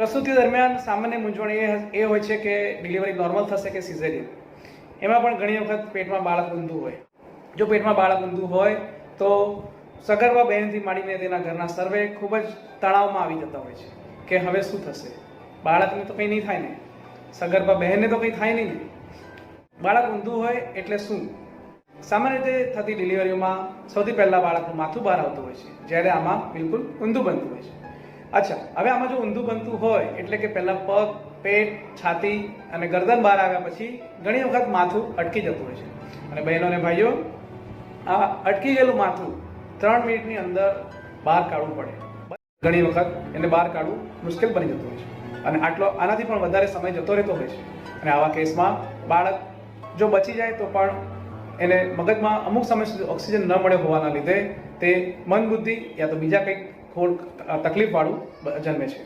પ્રસૂતિ દરમિયાન સામાન્ય મૂંઝવણ એ એ હોય છે કે ડિલિવરી નોર્મલ થશે કે સિઝેરિયન એમાં પણ ઘણી વખત પેટમાં બાળક ઊંધું હોય. જો પેટમાં બાળક ઊંધું હોય, તો સગર્ભા બહેનથી માંડીને તેના ઘરના સર્વે ખૂબ જ તણાવમાં આવી જતા હોય છે કે હવે શું થશે? બાળકને તો કંઈ નહીં થાય ને. સગર્ભા બહેનને તો કંઈ થાય નહીં ને. બાળક ઊંધું હોય એટલે શું? સામાન્ય રીતે થતી ડિલિવરીઓમાં સૌથી પહેલાં બાળકનું માથું બહાર આવતું હોય છે, જ્યારે આમાં બિલકુલ ઊંધું બનતું હોય છે. અચ્છા, હવે આમાં જો ઊંધું બનતું હોય, એટલે કે પહેલાં પગ, પેટ, છાતી અને ગરદન બહાર આવ્યા પછી ઘણી વખત માથું અટકી જતું હોય છે. અને બહેનો અને ભાઈઓ, આ અટકી ગયેલું માથું ત્રણ મિનિટની અંદર બહાર કાઢવું પડે. ઘણી વખત એને બહાર કાઢવું મુશ્કેલ બની જતું હોય છે. અને આટલો, આનાથી પણ વધારે સમય જતો રહેતો હોય છે. અને આવા કેસમાં બાળક જો બચી જાય તો પણ એને મગજમાં અમુક સમય સુધી ઓક્સિજન ન મળે હોવાના લીધે તે મન બુદ્ધિ યા તો બીજા કંઈક ખોડ તકલીફવાળું જન્મે છે.